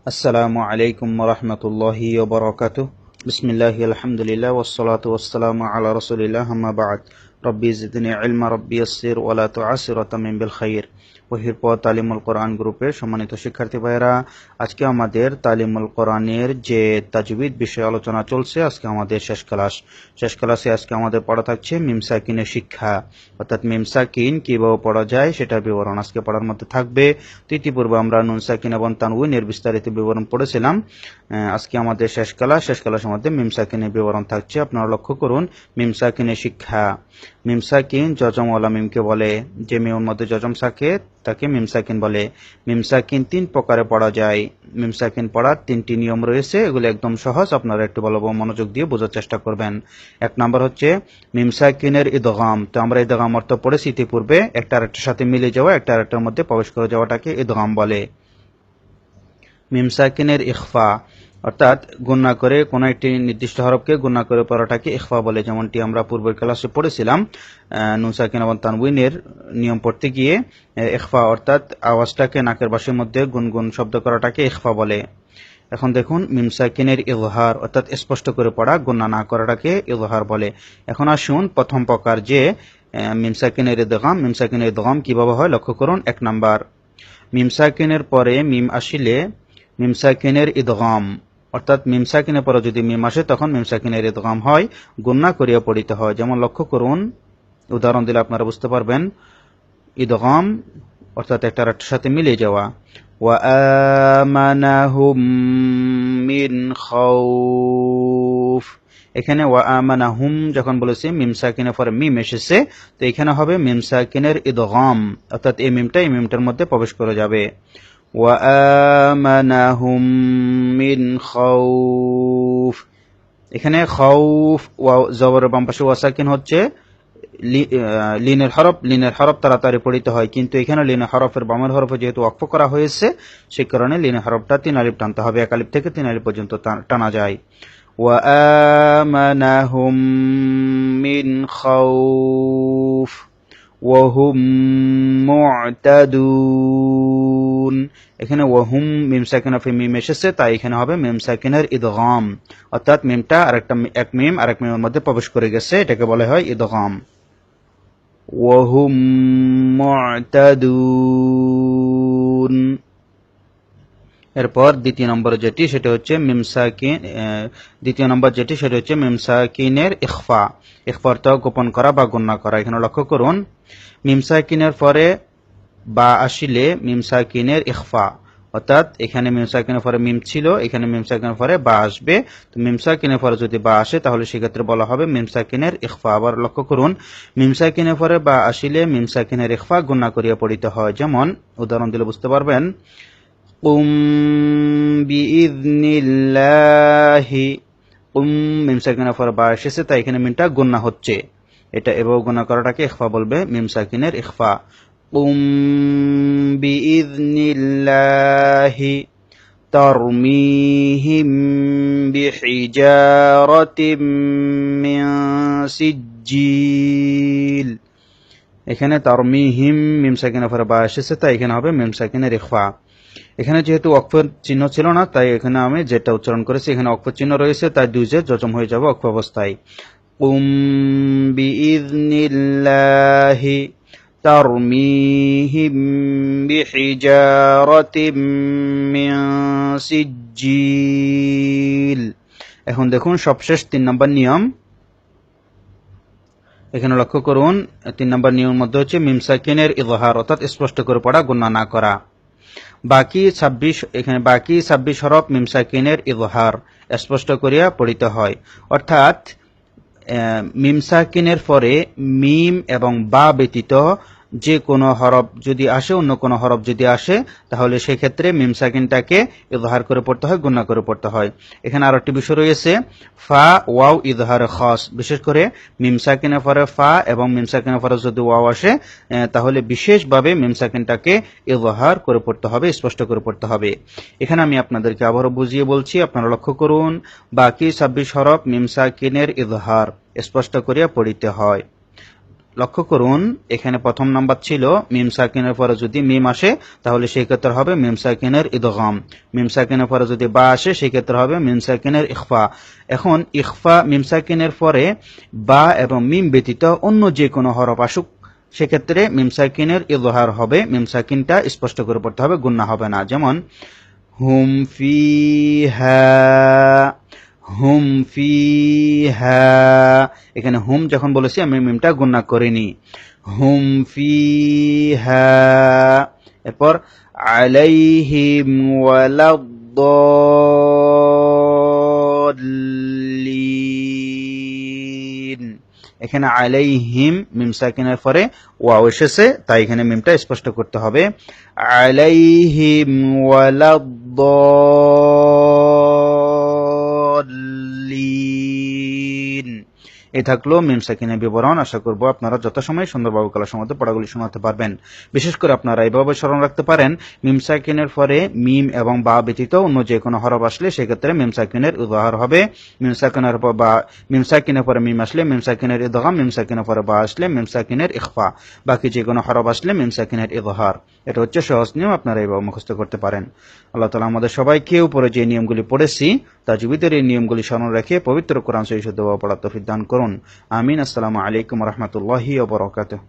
السلام عليكم ورحمة الله وبركاته. بسم الله الحمد لله والصلاة والسلام على رسول الله أما بعد. ربي زدني علم ربي يسر ولا تعسر وتمن بالخير. ওহির পর তালিমুল কোরআন গ্রুপের সম্মানিত শিক্ষার্থী ভাইরা আজকে আমাদের তালিমুল কোরআনের যে তাজবিদ বিষয়ে আলোচনা চলছে, আজকে আমাদের শেষ ক্লাস। শেষ ক্লাসে আজকে আমাদের পড়া থাকছে মিমসাকিনের শিক্ষা। অর্থাৎ মিমসাকিন কীভাবে পড়া যায় সেটার বিবরণ আজকে পড়ার মধ্যে থাকবে। তো ইতিপূর্বে আমরা নুনসাকিন এবং তানউইনের বিস্তারিত বিবরণ পড়েছিলাম। আজকে আমাদের শেষ ক্লাস। শেষ ক্লাসের মধ্যে মিমসাকিনের বিবরণ থাকছে। আপনারা লক্ষ্য করুন, মিমসাকিনের শিক্ষা। মিমসাকিন জজম ওয়ালা মিমকে বলে যে মিমের মধ্যে জজম থাকে তাকে মিমসাকিন বলে। মিমসাকিন তিন প্রকারে পড়া যায়। মিমসাকিন পড়ার তিনটি নিয়ম রয়েছে, এগুলো একদম সহজ। আপনারা একটু ভালো মনোযোগ দিয়ে বোঝার চেষ্টা করবেন। এক নম্বর হচ্ছে মিমসাকিনের ইদগাম। তো আমরা ইদগাম অর্থ পড়েছি ইতিপূর্বে একটা আরেকটার সাথে মিলে যাওয়া একটা আরেকটার মধ্যে প্রবেশ করে যাওয়াটাকে ইদগাম বলে। মিমসাকিনের ইখফা অর্থাৎ গুণনা করে কোনো একটি নির্দিষ্ট হরফকে গুণনা করে পড়াটাকে ইখফা বলে যেমনটি আমরা পূর্বের ক্লাসে পড়েছিলাম আহ, নুন সাকিন এবং তানউইনের নিয়ম পড়তে গিয়ে ইখফা অর্থাৎ আওয়াজটাকে নাকের বাসের মধ্যে গুনগুন শব্দ করাটাকে ইখফা বলে। এখন দেখুন মিমসাকিনের ইজহার অর্থাৎ স্পষ্ট করে পড়া গুণনা না করাটাকে ইজহার বলে। এখন আসুন প্রথম প্রকার যে মিমসাকিনের ইদগাম মিমসাকিনের ইদগাম কীভাবে হয় লক্ষ্য করুন এক নাম্বার। মিমসাকিনের পরে মিম আসিলে মিমসাকিনের ইদগাম অর্থাৎ মিমসাকিনের পরে যদি মিম আসে তখন মিমসাকিনের ইদগাম হয় গুন্না করিয়া পড়িতে হয় যেমন লক্ষ্য করুন উদাহরণ দিলে আপনারা বুঝতে পারবেন ইদগাম অর্থাৎ একটা আরেকটার সাথে মিলে যাওয়া وآمنهم من خوف এখানে ওয়া আমানাহুম যখন বলেছি মিম সাকিনের পরে মিম এসেছে তো এখানে হবে মিম সাকিনের ইদগাম অর্থাৎ এই মিমটা এই মিমটার মধ্যে প্রবেশ করে যাবে ওয়া আমানাহুম মিন খাউফ এখানে খাউফ ওয়া জবরের বাম পাশে ওয়া সাকিন হচ্ছে লি- আহ, লিনের হরফ লিনের হরফ তাড়াতাড়ি পড়িতে হয় কিন্তু এখানে লিনের হরফের বামের হরফে যেহেতু অক্ষ করা হয়েছে সেই কারণে লিনের হরফটা তিন আলিপ টানতে হবে এক আলিপ থেকে তিন আলিপ পর্যন্ত টা- টানা যায় وآمنهم من خوف وهم معتدون এখানে ওয়াহুম মিম সাকিন অফ মিম এসেছে, তাই এখানে হবে মিম সাকিনের ইদগাম। অর্থাৎ মিমটা আরেকটা এক মিম, আরেক মিমের মধ্যে প্রবেশ করে গেছে, এটাকে বলা হয় ইদগাম। ওয়াহুম এরপর দ্বিতীয় নম্বর যেটি, সেটা হচ্ছে মিমসাকিন দ্বিতীয় নম্বর যেটি, সেটা হচ্ছে মিমসাকিনের ইখফা। ইখফা অর্থ গোপন করা বা গণ্য করা, এখানে লক্ষ্য করুন। মিমসাকিনের পরে বা আসিলে মিমসাকিনের ইখফা। অর্থাৎ এখানে মিমসাকিনের পরে মিম ছিল, এখানে মিমসাকিনের পরে বা আসবে। তো মিমসাকিনের পরে যদি বা আসে, তাহলে সেক্ষেত্রে বলা হবে মিমসাকিনের ইখফা। আবার লক্ষ্য করুন, মিমসাকিনের পরে বা আসিলে মিমসাকিনের ইখফা গুণা করিয়া পড়িতে হয়। যেমন, উদাহরণ দিলে বুঝতে পারবেন কুম বিইذনিল্লাহি কুম মিম সাকিনের পরে বা এসেছে, তাই এখানে মিমটা গুন্না হচ্ছে। এটা এভাবে গুণা করাটাকে ইখফা বলবে মিম সাকিনের ইখফা। بإذن الله ترميهم بحجارة من سجيل এখানে তারমিহিম মিম সাকিনা ফের বা এসেছে, তাই এখানে হবে মিম সাকিনের রেখা এখানে যেহেতু অক্ষর চিহ্ন ছিল না, তাই এখানে আমি যেটা উচ্চারণ করেছি, এখানে অক্ষর চিহ্ন রয়েছে, তাই দুই যে জজম হয়ে যাবে অক্ষ অবস্থায়। কুম বিইজনিল্লাহি তারমিহিম বিহিজারাতিম মিন সিজ্জিল এখন দেখুন সবশেষ তিন নম্বর নিয়ম। এখানে লক্ষ্য করুন, তিন নম্বর নিয়মের মধ্যে হচ্ছে মিমসাকিনের ইজহার, অর্থাৎ স্পষ্ট করে পড়া গুণা না করা। বাকি ছাব্বিশ, এখানে বাকি ছাব্বিশ হরফ মিমসাকিনের ইজহার, স্পষ্ট করিয়া পড়িতে হয়। অর্থাৎ মিমসাকিনের পরে মিম এবং বা ব্যতীত যে কোনো হরফ যদি আসে, অন্য কোনো হরফ যদি আসে, তাহলে সেক্ষেত্রে মিমসাকিনটাকে ইজহার করে পড়তে হয়, গুণা করে পড়তে হয়। এখানে আরও একটি বিষয় রয়েছে, ফা, ওয়াও, ইজহার, খস। বিশেষ করে মিমসাকিনের পরে ফা এবং মিমসাকিনের পরে যদি ওয়াও আসে তাহলে বিশেষভাবে মিমসাকিনটাকে ইজহার করে পড়তে হবে, স্পষ্ট করে পড়তে হবে। এখানে আমি আপনাদেরকে আবারও বুঝিয়ে বলছি, আপনারা লক্ষ্য করুন, বাকি ছাব্বিশ হরফ মিমসাকিনের ইজহার। স্পষ্ট করিয়া পড়িতে হয়। লক্ষ্য করুন, এখানে প্রথম নাম্বার ছিল মিম সাকিনের পরে যদি মিম আসে, তাহলে সেই ক্ষেত্রে হবে মিম সাকিনের ইদগাম। মিম সাকিনের পরে যদি বা আসে, সেই ক্ষেত্রে হবে মিম সাকিনের ইখফা। এখন ইখফা, মিম সাকিনের পরে বা এবং মিম ব্যতীত অন্য যে কোনো হরফ আসুক, সেক্ষেত্রে মিম সাকিনের ইদহার হবে, মিম সাকিনটা স্পষ্ট করে পড়তে হবে গুন্না হবে না। যেমন, হুম ফিহা হুম ফিহা। এখানে হুম যখন বলেছি, আমি মিমটা গুন্না করিনি। হুম ফিহা। এরপর, আলাইহিম এখানে আলাইহিম মিম সাকিনের পরে ওয়াও এসেছে, তাই এখানে মিমটা স্পষ্ট করতে হবে। আলাইহিম المرسلين এই থাকল মিম সাকিনের বিবরণ। আশা করব আপনারা যথাসময়ে সুন্দরভাবে কলা সমাতে পড়াগুলি শোনাতে পারবেন। বিশেষ করে আপনারা এইভাবে স্মরণ রাখতে পারেন, মিম সাকিনের পরে মিম এবং বা ব্যতীত অন্য যে কোনো হরফ আসলে সেক্ষেত্রে মিম সাকিনের হবে। মিম সাকিনের পর বা, মিম সাকিনের পরে মিম আসলে, মিম সাকিনের ইদগাম, মিম সাকিনের পরে বা আসলে, মিম সাকিনের বাকি যে কোনো হরফ আসলে মিম সাকিনের ইদহার এটা হচ্ছে সহজ নিয়ম, আপনারা এইভাবে মুখস্থ করতে পারেন। আল্লাহ তালা আমাদের সবাইকে উপরে যে নিয়মগুলি পড়েছি, তাজবিদের এই নিয়মগুলি স্মরণ রেখে পবিত্র কোরআন সহিত পড়া তফিক দান করুন আমিন আসসালামু আলাইকুম রহমতুল্লাহি ওবরাকাতুহ